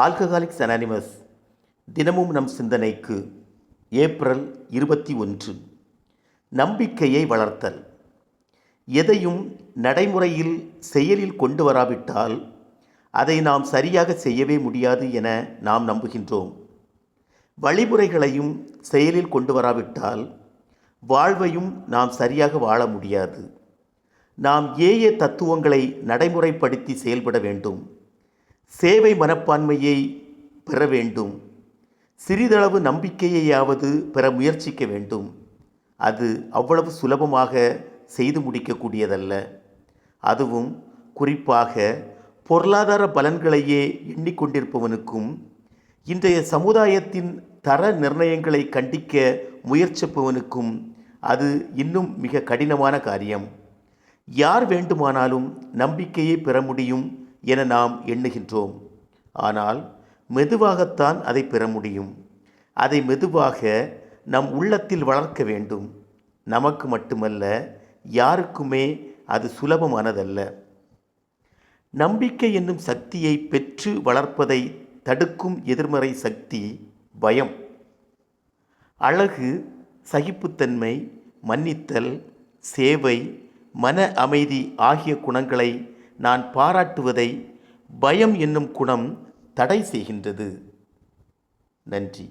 Alcoholics anonymous தினமும் நம் சிந்தனைக்கு ஏப்ரல் இருபத்தி ஒன்று. நம்பிக்கையை வளர்த்தல். எதையும் நடைமுறையில் செயலில் கொண்டு வராவிட்டால் அதை நாம் சரியாக செய்யவே முடியாது என நாம் நம்புகின்றோம். வழிமுறைகளையும் செயலில் கொண்டு வராவிட்டால் வாழ்வையும் நாம் சரியாக வாழ முடியாது. நாம் ஏய தத்துவங்களை நடைமுறைப்படுத்தி செயல்பட வேண்டும். சேவை மனப்பான்மையை பெற வேண்டும். சிறிதளவு நம்பிக்கையையாவது பெற முயற்சிக்க வேண்டும். அது அவ்வளவு சுலபமாக செய்து முடிக்கக்கூடியதல்ல. அதுவும் குறிப்பாக பொருளாதார பலன்களையே எண்ணிக்கொண்டிருப்பவனுக்கும் இன்றைய சமுதாயத்தின் தர நிர்ணயங்களை கண்டிக்க முயற்சிப்பவனுக்கும் அது இன்னும் மிக கடினமான காரியம். யார் வேண்டுமானாலும் நம்பிக்கையை பெற முடியும் என நாம் எண்ணுகின்றோம். ஆனால் மெதுவாகத்தான் அதை பெற முடியும். அதை மெதுவாக நம் உள்ளத்தில் வளர்க்க வேண்டும். நமக்கு மட்டுமல்ல யாருக்குமே அது சுலபமானதல்ல. நம்பிக்கை என்னும் சக்தியை பெற்று வளர்ப்பதை தடுக்கும் எதிர்மறை சக்தி பயம். அழகு சகிப்புத்தன்மை மன்னித்தல் சேவை மன அமைதி ஆகிய குணங்களை நான் பாராட்டுவதை பயம் என்னும் குணம் தடை செய்கின்றது. நன்றி.